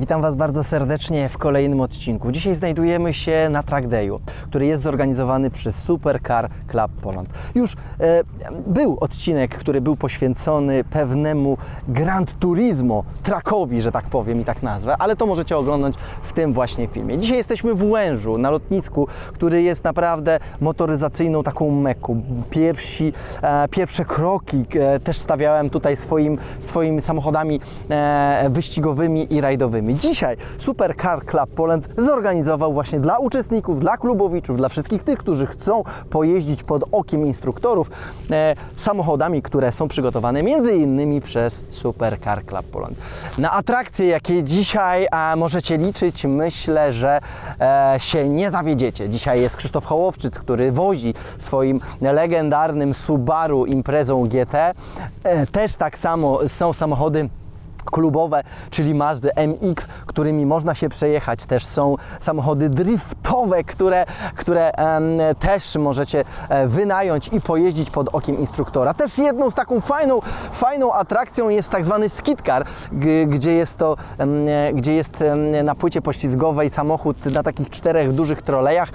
Witam Was bardzo serdecznie w kolejnym odcinku. Dzisiaj znajdujemy się na Track Dayu, który jest zorganizowany przez Supercar Club Poland. Już e, był odcinek, który był poświęcony pewnemu Grand Turismo, trackowi, że tak powiem i tak nazwę, ale to możecie oglądać w tym właśnie filmie. Dzisiaj jesteśmy w Łężu, na lotnisku, który jest naprawdę motoryzacyjną taką meką. Pierwsi, e, pierwsze kroki e, też stawiałem tutaj swoim, swoimi samochodami e, wyścigowymi i rajdowymi. Dzisiaj Supercar Club Poland zorganizował właśnie dla uczestników, dla klubowiczów, dla wszystkich tych, którzy chcą pojeździć pod okiem instruktorów e, samochodami, które są przygotowane między innymi przez Supercar Club Poland. Na atrakcje, jakie dzisiaj e, możecie liczyć, myślę, że e, się nie zawiedziecie. Dzisiaj jest Krzysztof Hołowczyc, który wozi swoim legendarnym Subaru imprezą GT. E, też tak samo są samochody klubowe, czyli Mazdy MX, którymi można się przejechać. Też są samochody driftowe, które, które też możecie e, wynająć i pojeździć pod okiem instruktora. Też jedną z taką fajną, fajną atrakcją jest tak zwany skidcar, gdzie jest to, gdzie jest na płycie poślizgowej samochód na takich czterech dużych trolejach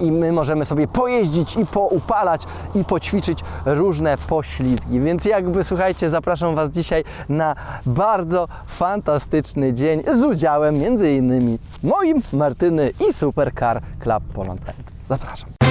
i my możemy sobie pojeździć i poupalać i poćwiczyć różne poślizgi. Więc jakby słuchajcie, zapraszam Was dzisiaj na bardzo fantastyczny dzień z udziałem innymi moim, Martyny i Supercar Club Poland. Zapraszam.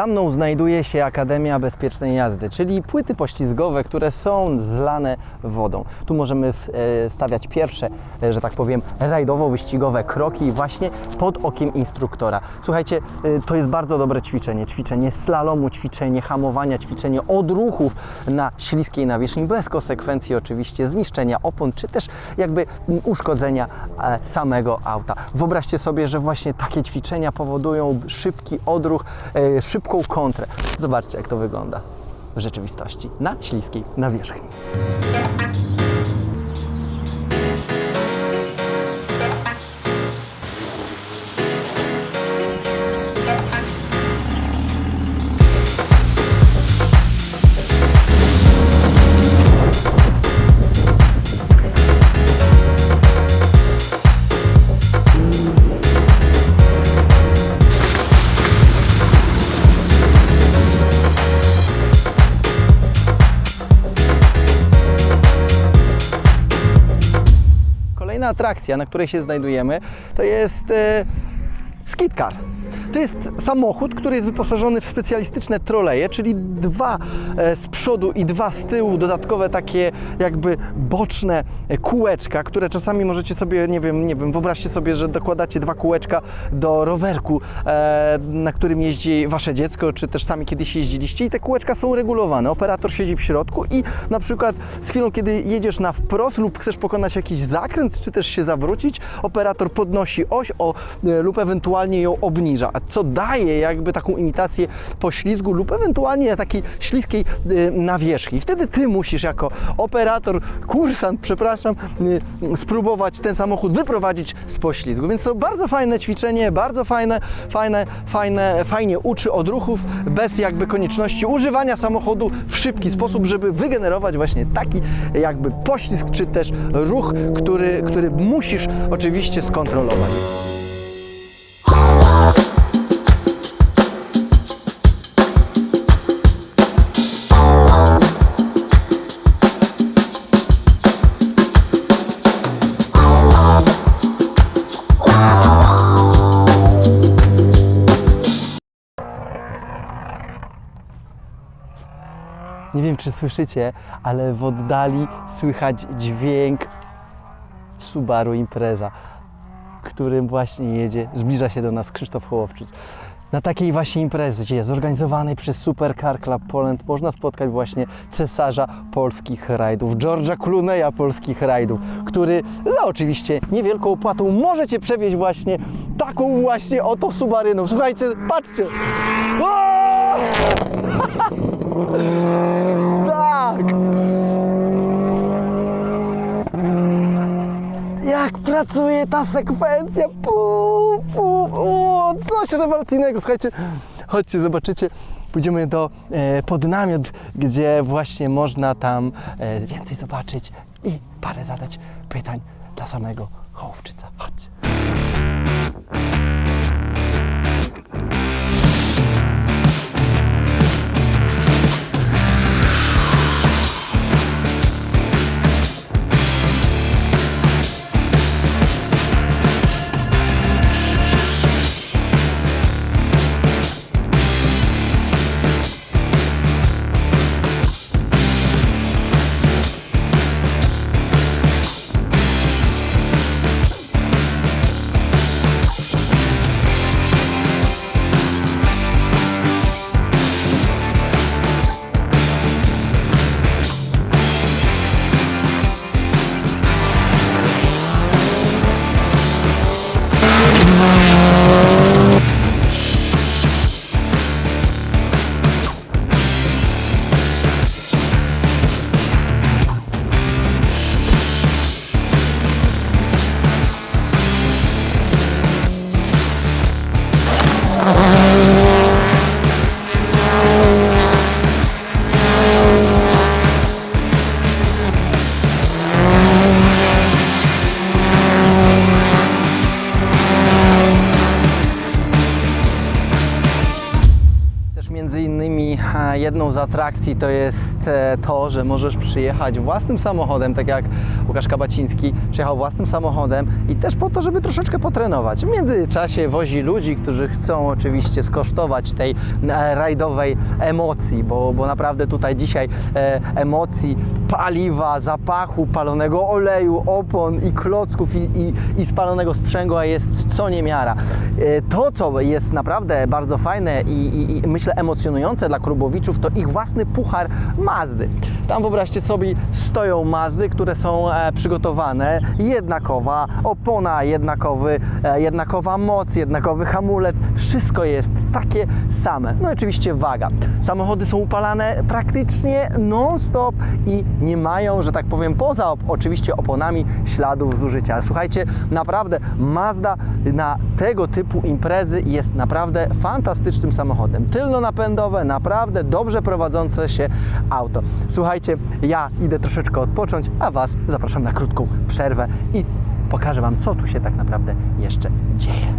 Za mną znajduje się Akademia Bezpiecznej Jazdy, czyli płyty poślizgowe, które są zlane wodą. Tu możemy e, stawiać pierwsze, e, że tak powiem, rajdowo-wyścigowe kroki właśnie pod okiem instruktora. Słuchajcie, e, to jest bardzo dobre ćwiczenie. Ćwiczenie slalomu, ćwiczenie hamowania, ćwiczenie odruchów na śliskiej nawierzchni, bez konsekwencji oczywiście zniszczenia opon, czy też jakby uszkodzenia samego auta. Wyobraźcie sobie, że właśnie takie ćwiczenia powodują szybki odruch, e, szybką kontrę. Zobaczcie, jak to wygląda w rzeczywistości na śliskiej nawierzchni. Kolejna atrakcja, na której się znajdujemy, to jest e, skidcar. To jest samochód, który jest wyposażony w specjalistyczne troleje, czyli dwa e, z przodu i dwa z tyłu, dodatkowe takie jakby boczne e, kółeczka, które czasami możecie sobie, nie wiem, nie wiem, wyobraźcie sobie, że dokładacie dwa kółeczka do rowerku, e, na którym jeździ wasze dziecko, czy też sami kiedyś jeździliście i te kółeczka są regulowane. Operator siedzi w środku i na przykład z chwilą, kiedy jedziesz na wprost lub chcesz pokonać jakiś zakręt, czy też się zawrócić, operator podnosi oś o, lub ewentualnie ją obniża, co daje jakby taką imitację poślizgu lub ewentualnie takiej śliskiej e, nawierzchni. Wtedy ty musisz jako operator, kursant, przepraszam, e, spróbować ten samochód wyprowadzić z poślizgu. Więc to bardzo fajne ćwiczenie, bardzo fajne, fajne, fajne, fajnie uczy odruchów bez jakby konieczności używania samochodu w szybki sposób, żeby wygenerować właśnie taki jakby poślizg czy też ruch, który, który musisz oczywiście skontrolować. Wiem, czy słyszycie, ale w oddali słychać dźwięk Subaru Impreza, którym właśnie jedzie, zbliża się do nas Krzysztof Hołowczyc. Na takiej właśnie imprezie zorganizowanej przez Supercar Club Poland można spotkać właśnie cesarza polskich rajdów, George'a Clooney'a polskich rajdów, który za oczywiście niewielką opłatą możecie przewieźć właśnie taką właśnie oto Subaryną. Słuchajcie, patrzcie! Tak! Jak pracuje ta sekwencja! Pu, pu, o, coś rewelacyjnego! Słuchajcie, chodźcie, zobaczycie. Pójdziemy do e, podnamiot, gdzie właśnie można tam e, więcej zobaczyć i parę zadać pytań dla samego Hołowczyca. Chodźcie. Z atrakcji to jest e, to, że możesz przyjechać własnym samochodem, tak jak Łukasz Kabaciński przyjechał własnym samochodem i też po to, żeby troszeczkę potrenować. W międzyczasie wozi ludzi, którzy chcą oczywiście skosztować tej e, rajdowej emocji, bo, bo naprawdę tutaj dzisiaj e, emocji, paliwa, zapachu, palonego oleju, opon i klocków i, i, i spalonego sprzęgła jest co niemiara. To, co jest naprawdę bardzo fajne i, i, i myślę emocjonujące dla klubowiczów, to ich własny puchar Mazdy. Tam wyobraźcie sobie, stoją Mazdy, które są e, przygotowane, jednakowa opona, jednakowy, e, jednakowa moc, jednakowy hamulec, wszystko jest takie same. No i oczywiście waga. Samochody są upalane praktycznie non-stop i nie mają, że tak powiem, poza oczywiście oponami śladów zużycia. Słuchajcie, naprawdę Mazda na tego typu imprezy jest naprawdę fantastycznym samochodem. Tylno-napędowe, naprawdę dobrze prowadzące się auto. Słuchajcie, ja idę troszeczkę odpocząć, a Was zapraszam na krótką przerwę i pokażę Wam, co tu się tak naprawdę jeszcze dzieje.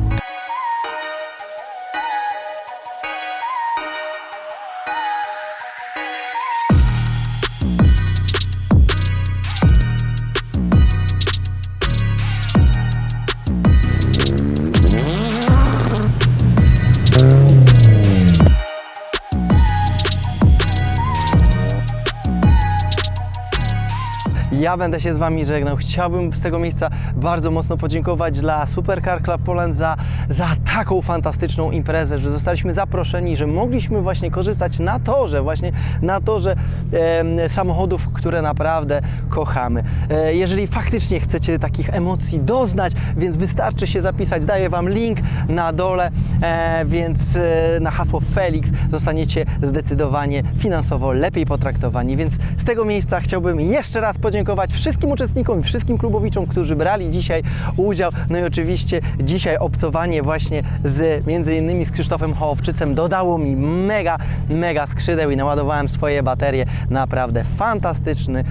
Ja będę się z Wami żegnał. Chciałbym z tego miejsca bardzo mocno podziękować dla Supercar Club Poland za, za taką fantastyczną imprezę, że zostaliśmy zaproszeni, że mogliśmy właśnie korzystać na torze, właśnie na torze em, samochodów, które naprawdę kochamy. E, jeżeli faktycznie chcecie takich emocji doznać, więc wystarczy się zapisać. Daję Wam link na dole, e, więc e, na hasło Felix zostaniecie zdecydowanie finansowo lepiej potraktowani. Więc z tego miejsca chciałbym jeszcze raz podziękować wszystkim uczestnikom i wszystkim klubowiczom, którzy brali dzisiaj udział. No i oczywiście dzisiaj obcowanie właśnie z między innymi z Krzysztofem Hołowczycem dodało mi mega, mega skrzydeł i naładowałem swoje baterie. Naprawdę fantastyczny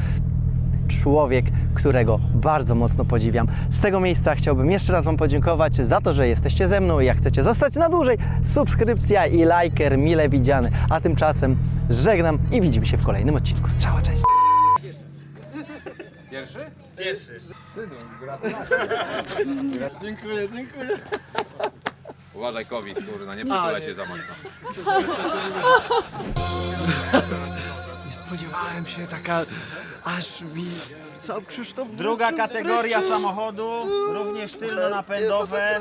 człowiek, którego bardzo mocno podziwiam. Z tego miejsca chciałbym jeszcze raz Wam podziękować za to, że jesteście ze mną i jak chcecie zostać na dłużej, subskrypcja i lajker mile widziany. A tymczasem żegnam i widzimy się w kolejnym odcinku. Strzała, cześć! Pierwszy? Pierwszy. Dziękuję, dziękuję. Uważaj COVID, kurna, nie przytulaj się za mocno. spodziewałem się, taka aż mi sam Krzysztof Druga kategoria samochodu, również tylno-napędowe.